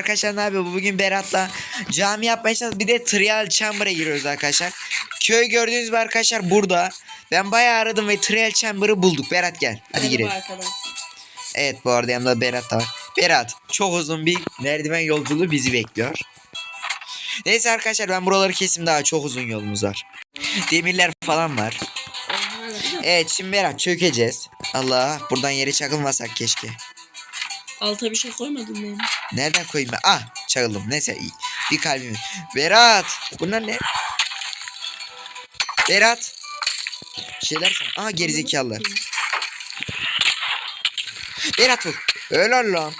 Arkadaşlar ne yapıyor? Bugün Berat'la cami yapmaya çalışıyoruz. Bir de Trial Chamber'a giriyoruz arkadaşlar. Köy gördüğünüz gibi arkadaşlar burada. Ben bayağı aradım ve Trial Chamber'ı bulduk. Berat gel. Hadi girelim. Evet bu arada yanımda Berat da var. Berat çok uzun bir merdiven yolculuğu bizi bekliyor. Neyse arkadaşlar ben buraları kesim daha çok uzun yolumuz var. Demirler falan var. Evet şimdi Berat çökeceğiz. Allah buradan yere çakılmasak keşke. Alta bir şey koymadın mı? Nereden koyayım ben? Ah çakıldım. Neyse iyi. Bir kalbim. Berat. Bunlar ne? Berat. Bir Şeyler. Aha gerizekalılar. Berat vur. Öyle lan.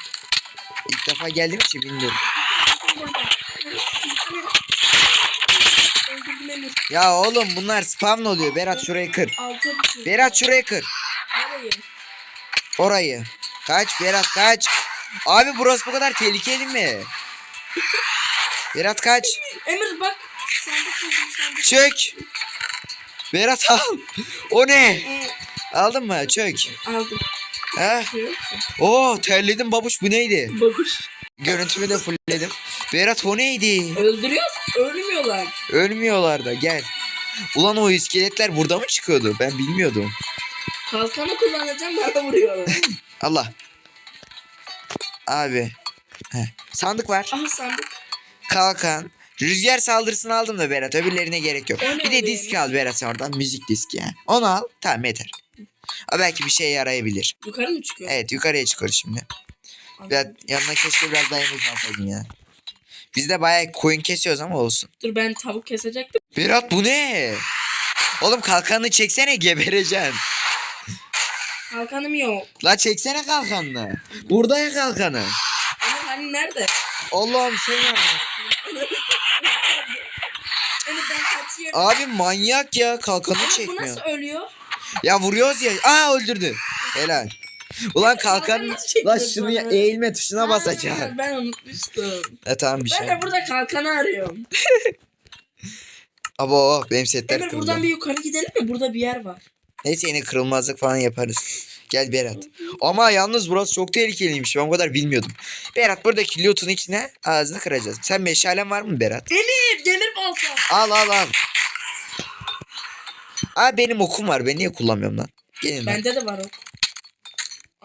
İlk defa geldim için bilmiyorum. Ya oğlum bunlar spawn oluyor. Berat şurayı kır. Şey. Berat şurayı kır. Orayı. Kaç Berat kaç. Abi burası bu kadar tehlikeli mi? Berat kaç. Emir bak. Sandık buldum sandık. Çök. Berat al. O ne? Aldın mı? Çök. aldım. Ha? Oo terledim babuş bu neydi? Babuş. Görüntümü de fullledim. Berat o neydi? Öldürüyoruz. Ölmüyorlar. Ölmüyorlar da gel. Ulan o iskeletler burada mı çıkıyordu? Ben bilmiyordum. Kalkanı kullanacağım bana vuruyorlar. Allah. Abi. Heh. Sandık var. Aha sandık. Kalkan. Rüzgar saldırısını aldım da Berat. Öbürlerine gerek yok. O ne Bir de disk yani? al Berat oradan. Müzik diski yani. Onu al. Tamam yeter. Ha, belki bir şeye yarayabilir. Yukarı mı çıkıyor? Evet yukarıya çıkıyoruz şimdi. Anladım. Biraz, yanına keşke biraz yemek alsaydın ya. Biz de bayağı koyun kesiyoruz ama olsun. Dur ben tavuk kesecektim. Berat bu ne? Oğlum kalkanını çeksene gebereceksin. Kalkanım yok. La çeksene kalkanını. Burada ya kalkanı. Emir hani nerede? Allah'ım sen ben kaçıyorum. Abi manyak ya kalkanı Ama bu çekmiyor. nasıl ölüyor? Ya vuruyoruz ya. Aa öldürdü. Helal. Ulan kalkan la şunu ya, eğilme tuşuna Ha, basacaksın. Ben unutmuştum. E tamam bir Ben şey. de burada kalkanı arıyorum. Abo benim setler Emir kırıldı. buradan bir yukarı gidelim mi? Burada bir yer var. Neyse yine kırılmazlık falan yaparız. Gel Berat. Ama yalnız burası çok tehlikeliymiş. Ben o kadar bilmiyordum. Berat buradaki loot'un içine ağzını kıracağız. Sen meşalen var mı Berat? Emir demir balta. Al al al. Aa benim okum var. Ben niye kullanmıyorum lan? Gelin lan. Bende de var o.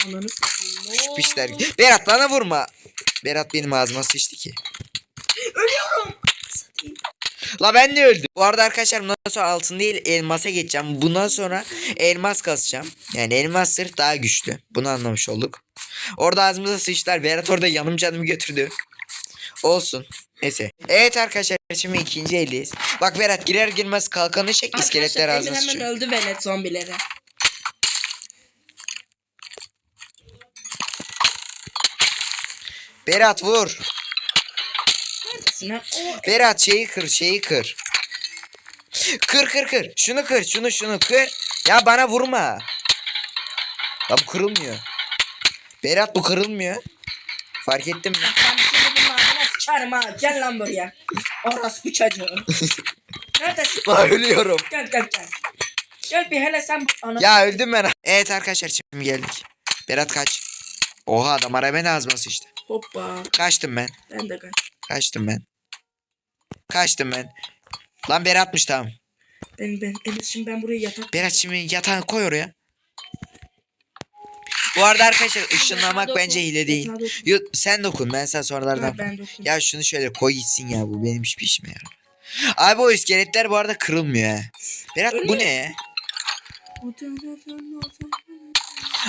Ananı satayım. Ne? Berat bana vurma. Berat benim ağzıma sıçtı ki. La ben de öldüm. Bu arada arkadaşlar bundan sonra altın değil elmasa geçeceğim. Bundan sonra elmas kasacağım. Yani elmas sırf daha güçlü. Bunu anlamış olduk. Orada ağzımıza sıçtılar. Berat orada yanım canımı götürdü. Olsun. Neyse. Evet arkadaşlar şimdi ikinci eldeyiz. Bak Berat girer girmez kalkanı çek iskeletler Arkadaşlar, ağzına Emir hemen sıçıyor. öldü velet zombileri. Berat vur. O Berat şeyi kır şeyi kır. Kır kır kır. Şunu kır şunu şunu kır. Ya bana vurma. Ya bu kırılmıyor. Berat bu kırılmıyor. Fark ettin mi? Ben şimdi bunun ağzına sıçarım ha. Gel lan buraya. Orası bir çocuğu. Neredesin? La ölüyorum. Gel gel gel. Gel bir hele sen ana. Ya öldüm ben. Evet arkadaşlar şimdi geldik. Berat kaç. Oha adam arabaya ağzıma işte. Hoppa. Kaçtım ben. Ben de kaç. Kaçtım ben. Kaçtım ben. Lan Berat'mış tamam. Ben ben Emir şimdi ben buraya yatak. Berat şimdi yatağını koy oraya. Bu arada arkadaşlar ışınlamak Yatağa bence dokun, hile değil. dokun. Yo, sen dokun ben sen sonralardan. Ha, ben dokun. Ya şunu şöyle koy gitsin ya bu benim hiçbir işime yaramıyor. Abi o iskeletler bu arada kırılmıyor ha. Berat bu Ölüyor. ne?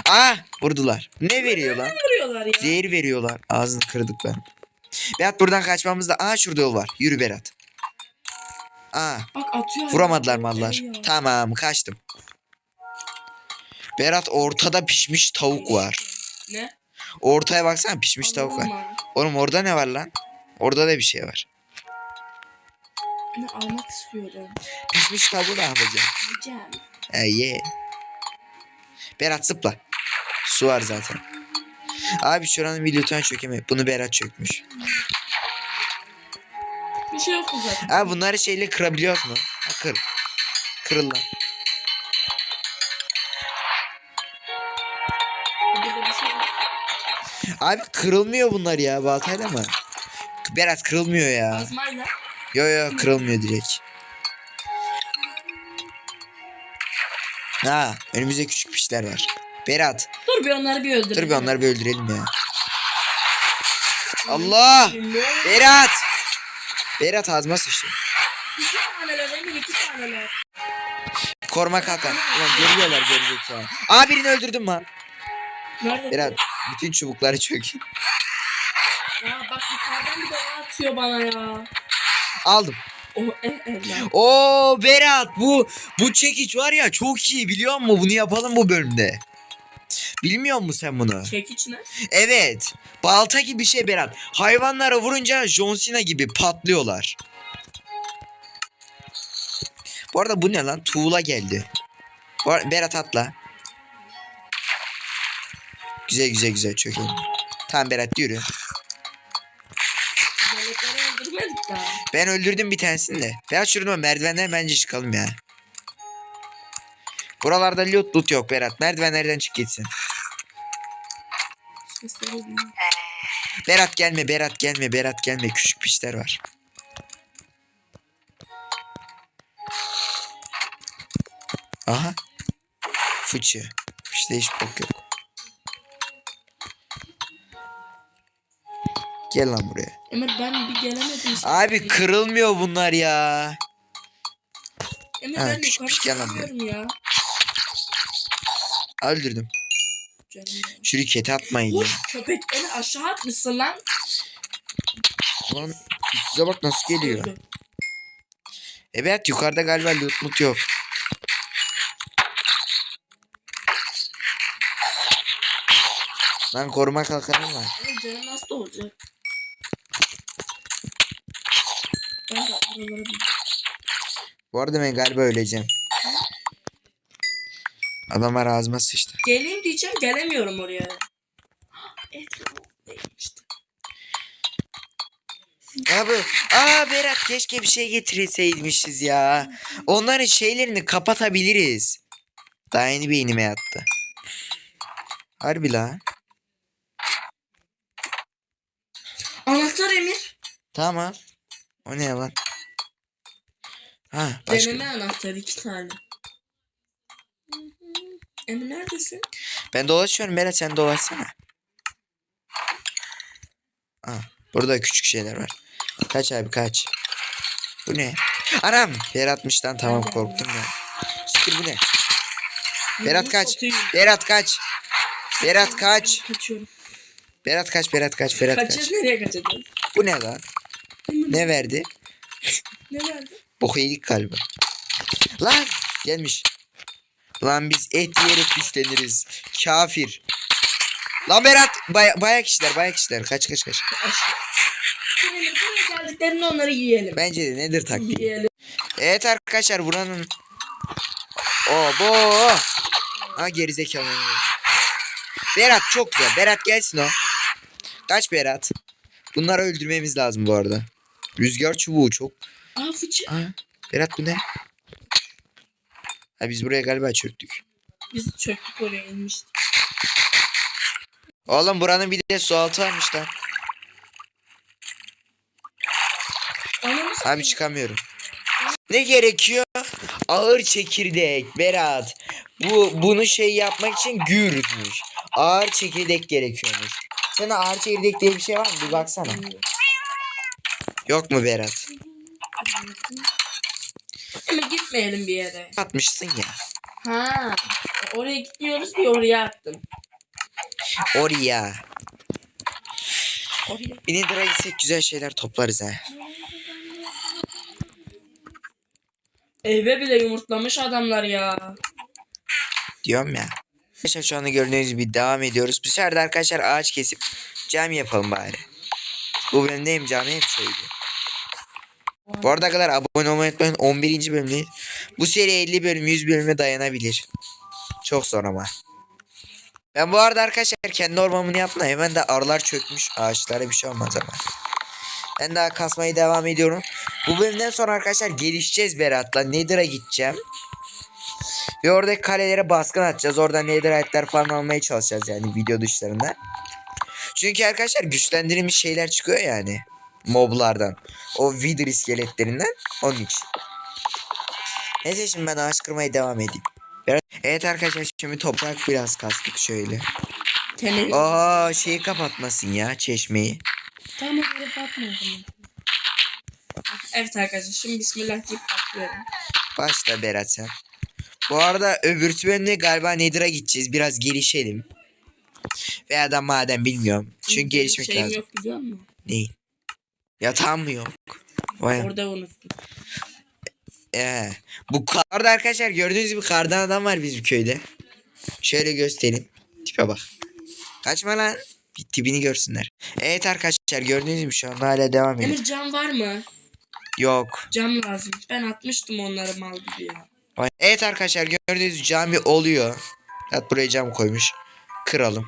Aa vurdular. Ne veriyor lan? Zehir veriyorlar. Ağzını kırdıklar. Berat buradan kaçmamızda. Aa şurada yol var. Yürü Berat. Aa Bak atıyor. vuramadılar mallar. Tamam kaçtım. Berat ortada pişmiş tavuk var. Ne? Ortaya baksana pişmiş tavuk var. Allah'ım. Oğlum orada ne var lan? Orada da bir şey var. Ne almak istiyorum. Pişmiş tavuğu ne yapacağım? Yiyeceğim. He ye. Berat zıpla. Su var zaten. Abi şuranın bir lütfen çökemi. Bunu Berat çökmüş. Bir şey mu zaten? Abi bunları şeyle kırabiliyoruz mu? Ha, kır. Kırıl lan. Burada bir şey yok. Abi kırılmıyor bunlar ya baltayla mı? Berat kırılmıyor ya. Azmayla. Yo yo kırılmıyor direkt. Ha önümüzde küçük pişler var. Berat Dur bir onları bir öldür. dur bir onları bir öldürelim ya. Allah! Berat! Berat ağzıma sıçtı. İki taneler Emir iki taneler. Koruma kalkan. Ulan geliyorlar gerizekalı. Aa birini öldürdüm lan. Nerede? Berat bütün çubukları çök. Ya bak yukarıdan bir de o atıyor bana ya. Aldım. O e e. Oo Berat bu bu çekiç var ya çok iyi biliyor musun? Bunu yapalım bu bölümde. Bilmiyor musun sen bunu? Çekiç ne? Evet. Balta gibi bir şey Berat. Hayvanlara vurunca John Cena gibi patlıyorlar. Bu arada bu ne lan? Tuğla geldi. Bu Berat atla. Güzel güzel güzel çökelim. Tamam Berat yürü. Ben öldürdüm bir tanesini de. Berat şuradan merdivenden bence çıkalım ya. Buralarda loot loot yok Berat. Merdivenlerden çık gitsin. Sesleri. Berat gelme Berat gelme Berat gelme. Küçük pişler var. Aha. Fıçı. İşte hiç bok yok. Gel lan buraya. Emir ben bir gelemedim. işte. Abi kırılmıyor bunlar ya. Emir Ha, ben küçük yukarı gel lan çıkamıyorum ya. Öldürdüm. Canım ya. Şirkete atmayın ya. Köpek beni aşağı atmışsın lan. Lan size bak nasıl geliyor. Evet yukarıda galiba loot mut yok. Lan koruma kalkanım var. Canım nasıl olacak? Bu arada ben galiba öleceğim. Adamlar ağzıma sıçtı. Geleyim diyeceğim gelemiyorum oraya. Evet, işte. Abi, aa Berat keşke bir şey getirseymişiz ya. Onların şeylerini kapatabiliriz. Daha yeni beynime yattı. Harbi la. Anahtar Emir. Tamam. O ne lan? Ha başka. Deneme anahtarı iki tane. Emir neredesin? Ben dolaşıyorum Berat sen dolaşsana. Aa, burada küçük şeyler var. Kaç abi kaç. Bu ne? Anam. Berat'mıştan tamam korktum ya. Siktir bu ne? Berat kaç. Berat kaç. Berat kaç. Kaçıyorum. Berat kaç Berat kaç Berat kaç. Kaçacağız nereye kaçacağız? Bu ne lan? Ne verdi? Ne verdi? Boku yedik galiba. Lan gelmiş. Lan biz et yiyerek güçleniriz. Kafir. Lan Berat baya, bayağı kişiler bayağı kişiler. Kaç kaç kaç. Buraya geldiklerinde onları yiyelim. Bence de nedir taktiği? Yiyelim. Evet arkadaşlar buranın o bu ha gerizekalı Berat çok güzel Berat gelsin o Kaç Berat Bunları öldürmemiz lazım bu arada Rüzgar çubuğu çok Aa fıçı. Aa, Berat bu ne Ha biz buraya galiba çöktük. Biz çöktük oraya inmiştik. Oğlum buranın bir de su altı varmış lan. Abi çıkamıyorum. Ne gerekiyor? Ağır çekirdek Berat. Bu bunu şey yapmak için gürmüş Ağır çekirdek gerekiyormuş. Sana ağır çekirdek diye bir şey var mı? Bir baksana. Yok mu Berat? Emir gitmeyelim bir yere. Atmışsın ya. Ha. Oraya gitmiyoruz diye oraya attım. Oraya. Oraya. Bir Nether'a gitsek güzel şeyler toplarız ha. Eve bile yumurtlamış adamlar ya. Diyorum ya. Arkadaşlar şu anda gördüğünüz gibi devam ediyoruz. Bu sefer de arkadaşlar ağaç kesip cami yapalım bari. Bu bölümde hem cami hem şeydi. Bu arada kadar abone olmayı unutmayın. 11. bölümdeyiz. Bu seri 50 bölüm 100 bölüme dayanabilir. Çok zor ama. Ben bu arada arkadaşlar kendi ormanımı yaptım. Hemen de arılar çökmüş. Ağaçlara bir şey olmaz ama. Ben daha kasmaya devam ediyorum. Bu bölümden sonra arkadaşlar gelişeceğiz Berat'la. Nether'a gideceğim. Ve oradaki kalelere baskın atacağız. Oradan netherite'ler falan almaya çalışacağız yani video dışlarında. Çünkü arkadaşlar güçlendirilmiş şeyler çıkıyor yani. Moblardan. O wither iskeletlerinden onun için. Neyse şimdi ben ağaç kırmaya devam edeyim. Evet arkadaşlar şimdi toprak biraz kastık şöyle. Tene Aa şeyi kapatmasın ya çeşmeyi. Tamam zaman. Evet arkadaşlar şimdi bismillah deyip başlıyorum. Başla Berat sen. Bu arada öbür bölümde galiba Nether'a gideceğiz. Biraz gelişelim. Veya da maden bilmiyorum. Çünkü Benim gelişmek lazım. yok biliyor musun? Neyin? Yatağım mı yok? Vay. Orada unuttum. Ee, bu karda arkadaşlar gördüğünüz gibi kardan adam var bizim köyde. Şöyle göstereyim. Tipe bak. Kaçma lan. Bir tipini görsünler. Evet arkadaşlar gördüğünüz gibi şu an hala devam ediyor. Emir cam var mı? Yok. Cam lazım. Ben atmıştım onları mal gibi ya. Evet arkadaşlar gördüğünüz gibi cami oluyor. Kat buraya cam koymuş. Kıralım.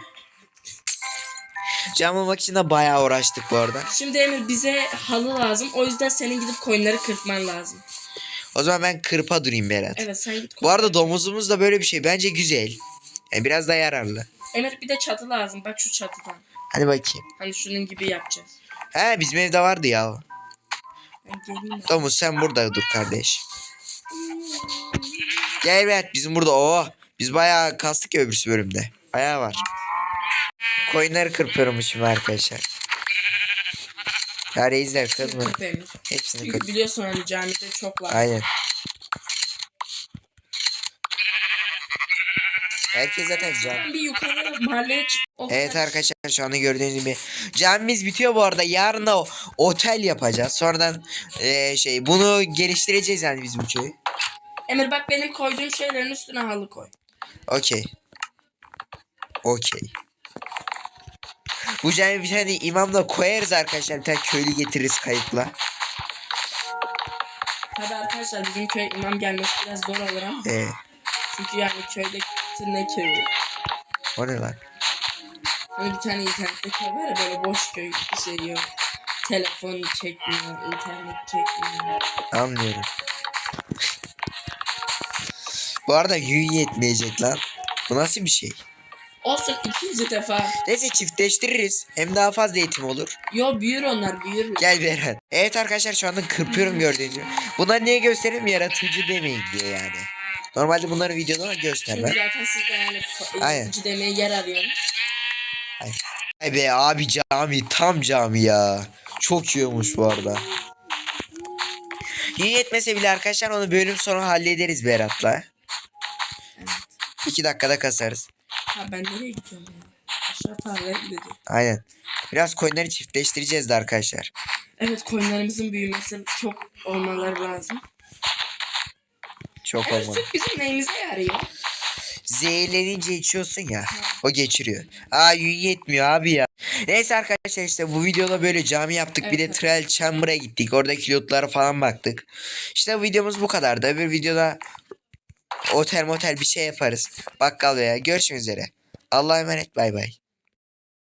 Cam olmak için de bayağı uğraştık bu arada. Şimdi Emir bize halı lazım. O yüzden senin gidip koyunları kırpman lazım. O zaman ben kırpa durayım Berat. Evet sen git. Bu arada domuzumuz da böyle bir şey. Bence güzel. Yani biraz da yararlı. Emir bir de çatı lazım. Bak şu çatıdan. Hadi bakayım. Hani şunun gibi yapacağız. He bizim evde vardı ya. o. Ben geleyim mi? Domuz sen burada dur kardeş. Gel Berat bizim burada. Oo. Biz bayağı kastık ya öbürsü bölümde. Bayağı var. Koyunları kırpıyorum şimdi arkadaşlar. Ya reisler kızma. Kırp Emir. Hepsini Çünkü kırp. biliyorsun hani camide çok var. Aynen. Herkes zaten cam. Bir yukarı mahalleye çık. O Evet arkadaşlar şu anda gördüğünüz gibi camimiz bitiyor bu arada. Yarın da o- otel yapacağız. Sonradan eee, şey bunu geliştireceğiz yani bizim köyü. Emir bak benim koyduğum şeylerin üstüne halı koy. Okey. Okey. Bu cami bir tane imamla koyarız arkadaşlar. Bir tane köylü getiririz kayıkla. Tabi arkadaşlar bizim köy imam gelmesi biraz zor olur ama. Ee, Çünkü yani köyde ne köyü? o ne lan? Hani bir tane internette köy var ya böyle boş köy bir şey yok. Telefon çekmiyor, internet çekmiyor. Anlıyorum. Bu arada yün yetmeyecek lan. Bu nasıl bir şey? Olsun ikinci defa. Neyse çiftleştiririz. Hem daha fazla eğitim olur. Yo büyür onlar büyür. Gel Beren. Evet arkadaşlar şu anda kırpıyorum gördüğünüz gibi. Bunları niye göstereyim? Yaratıcı demeyin diye yani. Normalde bunları videoda göstermem. zaten siz de yani Aynen. eğitici demeye yer arıyorsunuz. Ay be abi cami tam cami ya. Çok iyi olmuş bu arada. İyi yetmese bile arkadaşlar onu bölüm sonu hallederiz Berat'la. Evet. İki dakikada kasarız. Ha ben nereye gidiyorum ya? Aşağı tarlaya gideceğim. Aynen. Biraz coinleri çiftleştireceğiz de arkadaşlar. Evet koyunlarımızın büyümesi çok olmaları lazım. Çok Evet olmadı. süt bizim neyimize yarıyor? Zehirlenince içiyorsun ya. O geçiriyor. Aa yün yetmiyor abi ya. Neyse arkadaşlar işte bu videoda böyle cami yaptık. bir de Evet. Trial Chamber'a gittik. Oradaki lootlara falan baktık. İşte videomuz bu kadardı. Öbür videoda otel motel bir şey yaparız. Bakkal veya görüşmek üzere. Allah'a emanet bay bay.